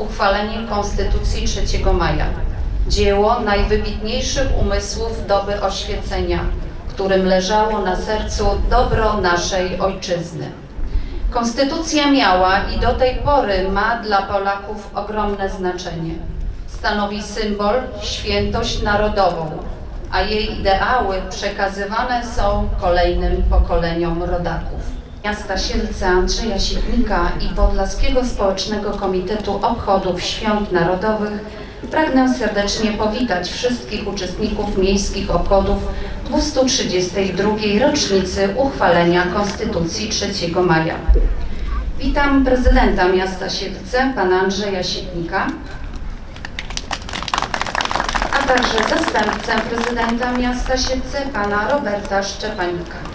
Uchwalenie Konstytucji 3 maja. Dzieło najwybitniejszych umysłów doby oświecenia, którym leżało na sercu dobro naszej ojczyzny. Konstytucja miała i do tej pory ma dla Polaków ogromne znaczenie. Stanowi symbol świętość narodową, a jej ideały przekazywane są kolejnym pokoleniom rodaków. Miasta Sielce Andrzeja Sitnika i Podlaskiego Społecznego Komitetu Obchodów Świąt Narodowych pragnę serdecznie powitać wszystkich uczestników miejskich obchodów 232. rocznicy uchwalenia Konstytucji 3 maja. Witam prezydenta miasta Siedlce, pana Andrzeja Sitnika, a także zastępcę prezydenta miasta Siedlce, pana Roberta Szczepanika.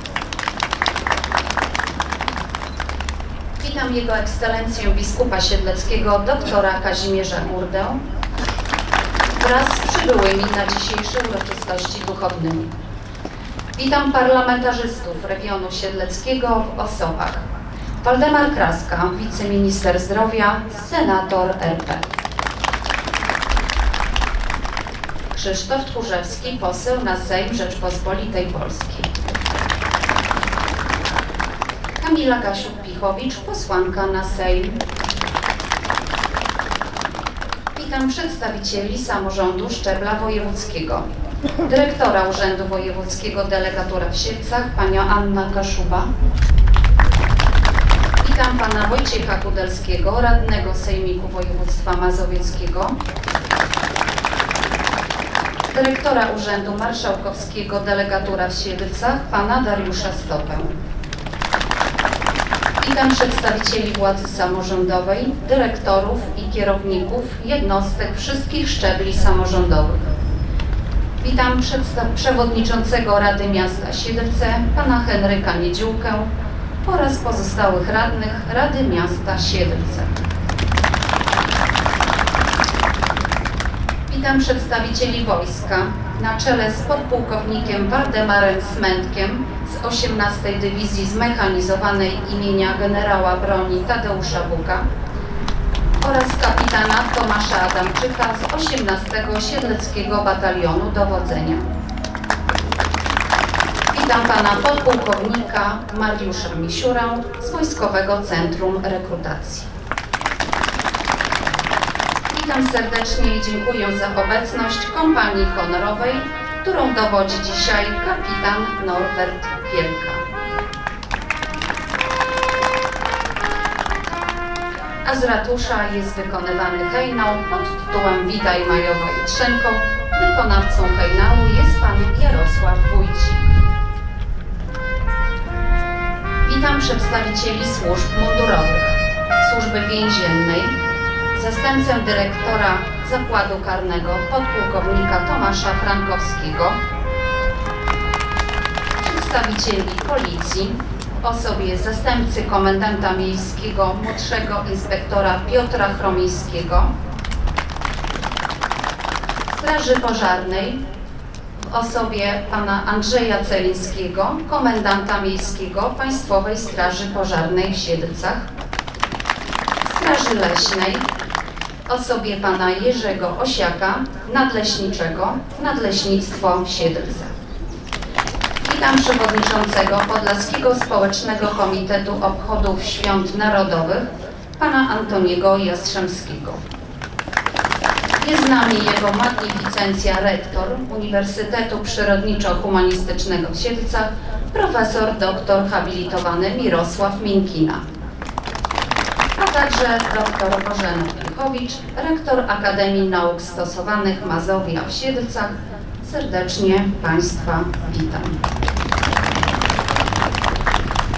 Witam Jego Ekscelencję biskupa siedleckiego doktora Kazimierza Urdę wraz z przybyłymi na dzisiejsze uroczystości duchownymi. Witam parlamentarzystów regionu siedleckiego w osobach Waldemar Kraska, wiceminister zdrowia, senator RP. Krzysztof Tchórzewski, poseł na Sejm Rzeczpospolitej Polskiej. Kamila Gasiuk-Pichowicz, posłanka na Sejm. Witam przedstawicieli samorządu szczebla wojewódzkiego. Dyrektora Urzędu Wojewódzkiego Delegatura w Siedlcach, panią Anna Kaszuba. Witam pana Wojciecha Kudelskiego, radnego Sejmiku Województwa Mazowieckiego. Dyrektora Urzędu Marszałkowskiego Delegatura w Siedlcach, pana Dariusza Stopę. Witam przedstawicieli władzy samorządowej, dyrektorów i kierowników jednostek wszystkich szczebli samorządowych. Witam przewodniczącego Rady Miasta Siedlce, pana Henryka Niedziółkę oraz pozostałych radnych Rady Miasta Siedlce. Witam przedstawicieli wojska na czele z podpułkownikiem Waldemarem Smętkiem z 18 Dywizji Zmechanizowanej imienia generała broni Tadeusza Buka oraz kapitana Tomasza Adamczyka z 18 Siedleckiego Batalionu Dowodzenia. Witam pana podpułkownika Mariusza Misiurę z Wojskowego Centrum Rekrutacji. Witam serdecznie i dziękuję za obecność kompanii honorowej, którą dowodzi dzisiaj kapitan Norbert Pielka. A z ratusza jest wykonywany hejnał pod tytułem Witaj Majowa Jutrzenko. Wykonawcą hejnału jest pan Jarosław Wójcik. Witam przedstawicieli służb mundurowych, służby więziennej, zastępcę dyrektora zakładu karnego podpułkownika Tomasza Frankowskiego, przedstawicieli policji osobie zastępcy komendanta miejskiego młodszego inspektora Piotra Chromińskiego, Straży Pożarnej w osobie pana Andrzeja Celińskiego, komendanta miejskiego Państwowej Straży Pożarnej w Siedlcach, Straży Leśnej osobie pana Jerzego Osiaka, nadleśniczego, Nadleśnictwo Siedlce. Witam przewodniczącego Podlaskiego Społecznego Komitetu Obchodów Świąt Narodowych, pana Antoniego Jastrzębskiego. Jest z nami jego magnificencja rektor Uniwersytetu Przyrodniczo-Humanistycznego w Siedlcach, profesor doktor habilitowany Mirosław Minkina a także dr Bożena Rektor Akademii Nauk Stosowanych Mazowia w Siedlcach. Serdecznie Państwa witam.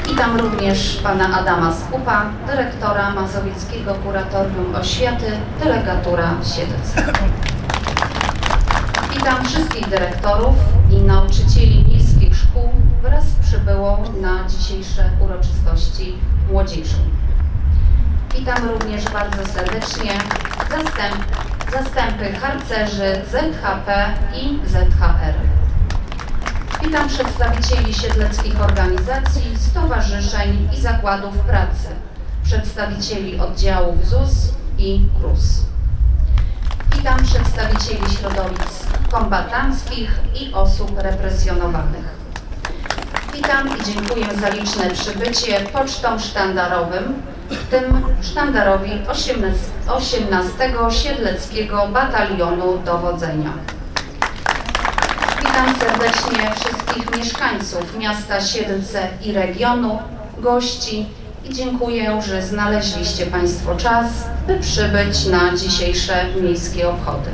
Witam również pana Adama Skupa, dyrektora Mazowieckiego Kuratorium Oświaty, delegatura w Siedlcach. Witam wszystkich dyrektorów i nauczycieli miejskich szkół wraz z przybyłą na dzisiejsze uroczystości młodzieżą. Witam również bardzo serdecznie zastęp, zastępy harcerzy ZHP i ZHR. Witam przedstawicieli siedleckich organizacji, stowarzyszeń i zakładów pracy, przedstawicieli oddziałów ZUS i KRUS. Witam przedstawicieli środowisk kombatanckich i osób represjonowanych. Witam i dziękuję za liczne przybycie pocztą sztandarowym, w tym sztandarowi 18, 18 Siedleckiego Batalionu Dowodzenia. Witam serdecznie wszystkich mieszkańców miasta Siedlce i regionu, gości i dziękuję, że znaleźliście Państwo czas, by przybyć na dzisiejsze miejskie obchody.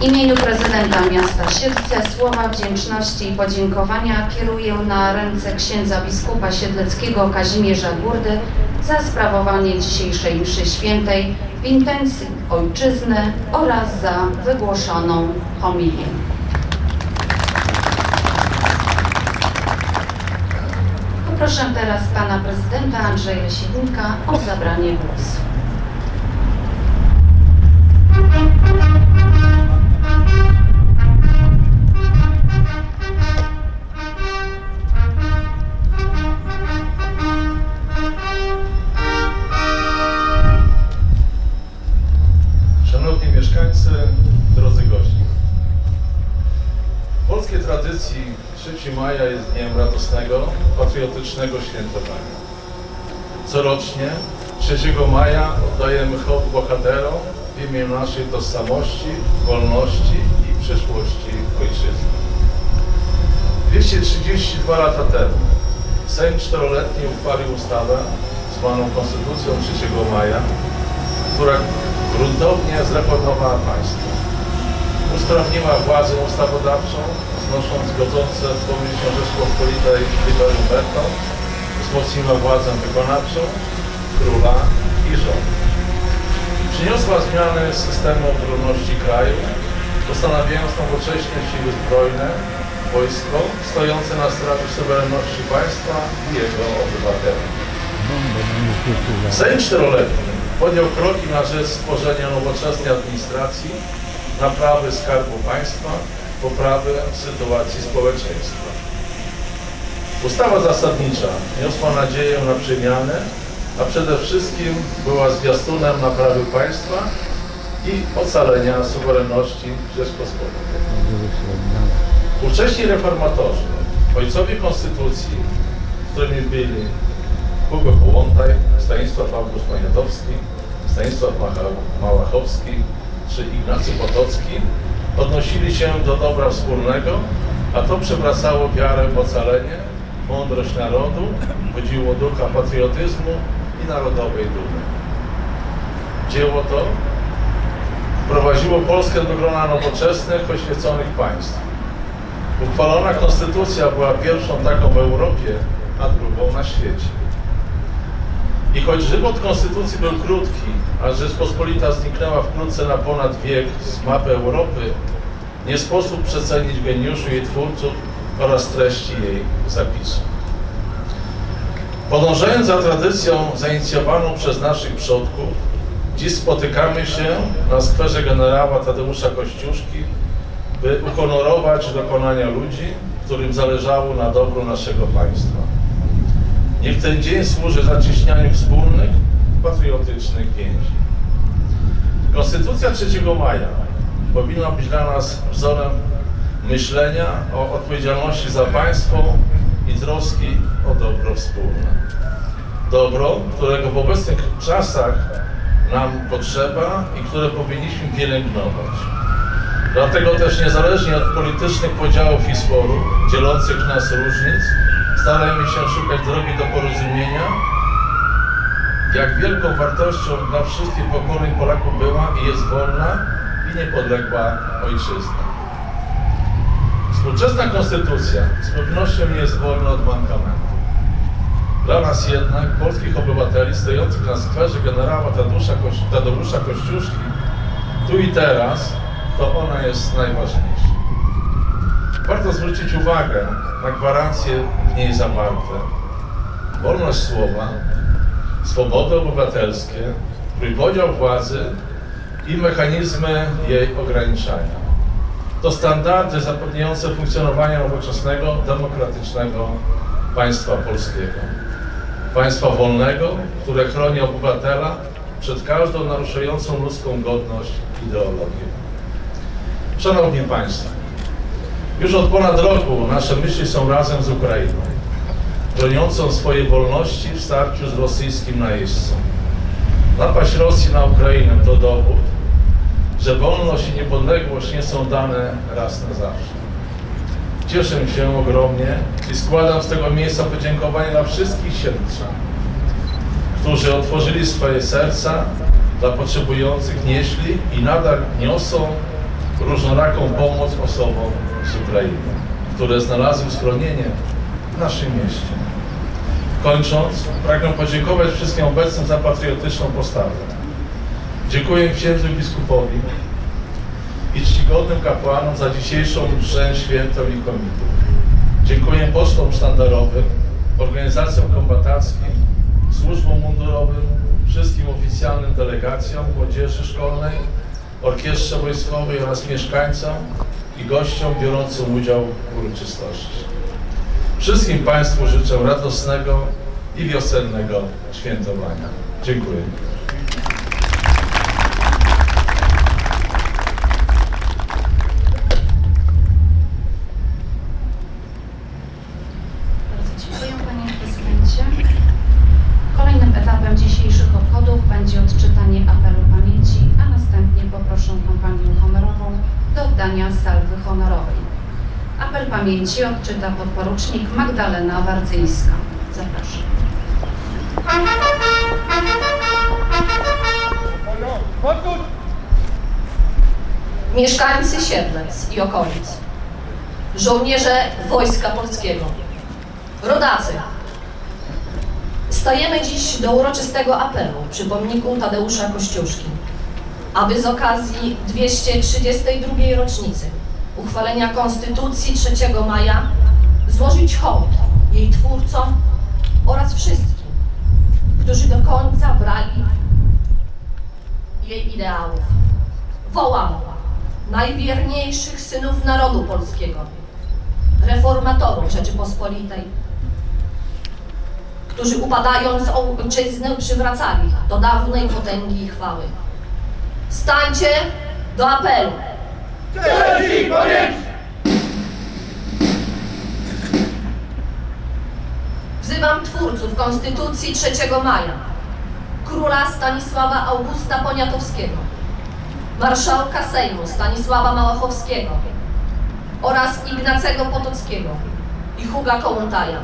W imieniu prezydenta miasta Siedlce słowa wdzięczności i podziękowania kieruję na ręce księdza biskupa siedleckiego Kazimierza Gurdy za sprawowanie dzisiejszej mszy świętej w intencji ojczyzny oraz za wygłoszoną homilię. Poproszę teraz pana prezydenta Andrzeja Siedlnika o zabranie głosu. Patriotycznego świętowania. Corocznie 3 maja oddajemy hołd bohaterom w imię naszej tożsamości, wolności i przyszłości ojczyzny. 232 lata temu Sejm czteroletni uchwalił ustawę zwaną Konstytucją 3 maja, która gruntownie zreformowała państwo. Usprawniła władzę ustawodawczą, znosząc godzące z pomyślą Rzeczpospolitej liberum wzmocniła władzę wykonawczą, króla i rząd. Przyniosła zmiany systemu obronności kraju, ustanawiając nowocześne siły zbrojne, wojsko stojące na straży suwerenności państwa i jego obywateli. Sejm czteroletni podjął kroki na rzecz stworzenia nowoczesnej administracji, naprawy skarbu państwa, poprawy sytuacji społeczeństwa. Ustawa zasadnicza niosła nadzieję na przemianę, a przede wszystkim była zwiastunem naprawy państwa i ocalenia suwerenności Rzeczpospolitej. Ówcześni reformatorzy, ojcowie Konstytucji, którymi byli Hugo Hołątaj, Stanisław August Poniatowski, Stanisław Macha- Małachowski czy Ignacy Potocki, odnosili się do dobra wspólnego, a to przewracało wiarę w ocalenie, mądrość narodu, budziło ducha patriotyzmu i narodowej dumy. Dzieło to wprowadziło Polskę do grona nowoczesnych, oświeconych państw. Uchwalona konstytucja była pierwszą taką w Europie, a drugą na świecie. I choć żywot konstytucji był krótki, a Rzeczpospolita zniknęła wkrótce na ponad wiek z mapy Europy, nie sposób przecenić geniuszu jej twórców oraz treści jej zapisów. Podążając za tradycją zainicjowaną przez naszych przodków, dziś spotykamy się na skwerze generała Tadeusza Kościuszki, by uhonorować dokonania ludzi, którym zależało na dobru naszego państwa. Niech ten dzień służy zacieśnianiu wspólnych, patriotycznych więzi. Konstytucja 3 maja powinna być dla nas wzorem myślenia o odpowiedzialności za państwo i troski o dobro wspólne. Dobro, którego w obecnych czasach nam potrzeba i które powinniśmy pielęgnować. Dlatego też niezależnie od politycznych podziałów i sporów, dzielących nas różnic, starajmy się szukać drogi do porozumienia, jak wielką wartością dla wszystkich pokoleń Polaków była i jest wolna i niepodległa ojczyzna. Współczesna konstytucja z pewnością nie jest wolna od mankamentu. Dla nas jednak, polskich obywateli stojących na skwerze generała Tadeusza, Tadeusza Kościuszki, tu i teraz, to ona jest najważniejsza. Warto zwrócić uwagę na gwarancje w niej zawarte. Wolność słowa, swobody obywatelskie, trójpodział władzy i mechanizmy jej ograniczania. To standardy zapewniające funkcjonowanie nowoczesnego, demokratycznego państwa polskiego. Państwa wolnego, które chroni obywatela przed każdą naruszającą ludzką godność ideologię. Szanowni Państwo, już od ponad roku nasze myśli są razem z Ukrainą, broniącą swojej wolności w starciu z rosyjskim najeźdźcą. Napaść Rosji na Ukrainę to dowód, że wolność i niepodległość nie są dane raz na zawsze. Cieszę się ogromnie i składam z tego miejsca podziękowanie dla wszystkich siedlczan, którzy otworzyli swoje serca dla potrzebujących, nieśli i nadal niosą różnoraką pomoc osobom z Ukrainy, które znalazły schronienie w naszym mieście. Kończąc, pragnę podziękować wszystkim obecnym za patriotyczną postawę. Dziękuję księdzu biskupowi i czcigodnym kapłanom za dzisiejszą mszę świętą i komitę. Dziękuję pocztom sztandarowym, organizacjom kombatanckim, służbom mundurowym, wszystkim oficjalnym delegacjom młodzieży szkolnej, orkiestrze wojskowej oraz mieszkańcom i gościom biorącym udział w uroczystości. Wszystkim Państwu życzę radosnego i wiosennego świętowania. Dziękuję. Bardzo dziękuję Panie Prezydencie. Kolejnym etapem dzisiejszych obchodów będzie odczytanie apelu pamięci, a następnie poproszę kompanię honorową do oddania salwy honorowej. Apel pamięci odczyta podporucznik Magdalena Warcyńska. Zapraszam. Mieszkańcy Siedlec i okolic, żołnierze Wojska Polskiego, rodacy, stajemy dziś do uroczystego apelu przy pomniku Tadeusza Kościuszki, aby z okazji 232 rocznicy uchwalenia Konstytucji 3 maja złożyć hołd jej twórcom oraz wszystkim, którzy do końca brali jej ideałów. Wołam najwierniejszych synów narodu polskiego, reformatorów Rzeczypospolitej, którzy upadając ojczyznę przywracali do dawnej potęgi i chwały. Stańcie do apelu. Wzywam twórców Konstytucji 3 maja, króla Stanisława Augusta Poniatowskiego, marszałka Sejmu Stanisława Małachowskiego. Oraz Ignacego Potockiego i Huga Kołątaja.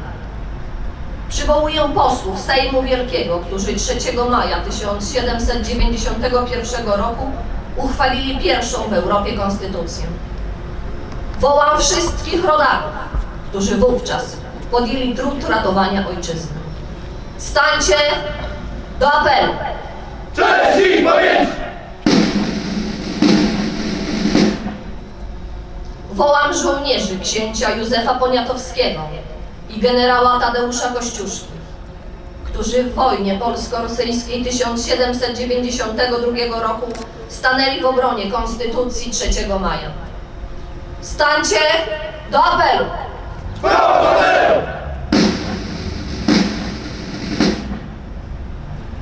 Przywołuję posłów Sejmu Wielkiego, którzy 3 maja 1791 roku uchwalili pierwszą w Europie konstytucję. Wołam wszystkich rodaków, którzy wówczas podjęli trud ratowania ojczyzny. Stańcie do apelu! Wołam żołnierzy księcia Józefa Poniatowskiego i generała Tadeusza Kościuszki, którzy w wojnie polsko-rosyjskiej 1792 roku stanęli w obronie Konstytucji 3 maja. Stańcie do apelu!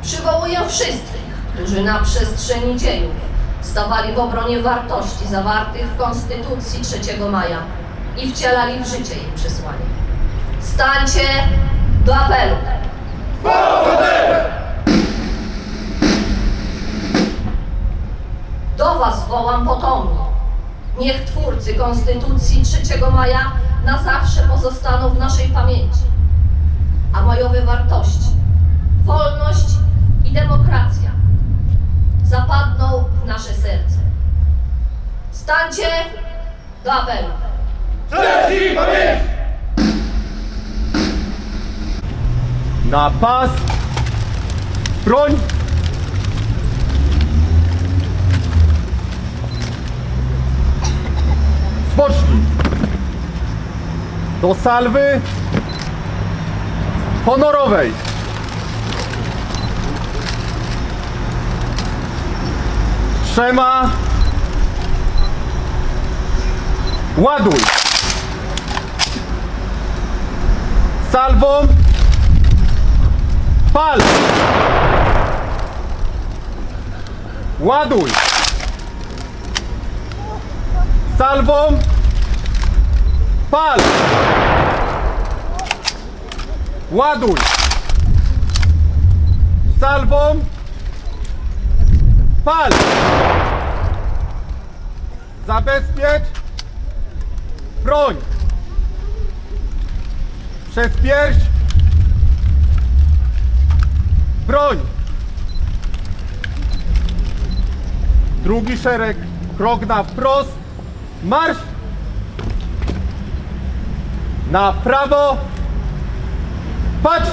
Przywołuję wszystkich, którzy na przestrzeni dziejów stawali w obronie wartości zawartych w Konstytucji 3 maja i wcielali w życie jej przesłanie. Stańcie do apelu! Do Was wołam potomni. Niech twórcy Konstytucji 3 maja na zawsze pozostaną w naszej pamięci. A majowe wartości, wolność i demokracja zapadną w nasze serce. Stańcie do apelu. Na pas! Broń! Spocznij! Do salwy honorowej! Trzema Ładuj! Salwą Pal! Ładuj! Salwą! Pal! Ładuj! Salwą! Pal! Zabezpiecz! Broń! Przez pierś! Broń! Drugi szereg, krok na wprost, marsz! Na prawo, patrz!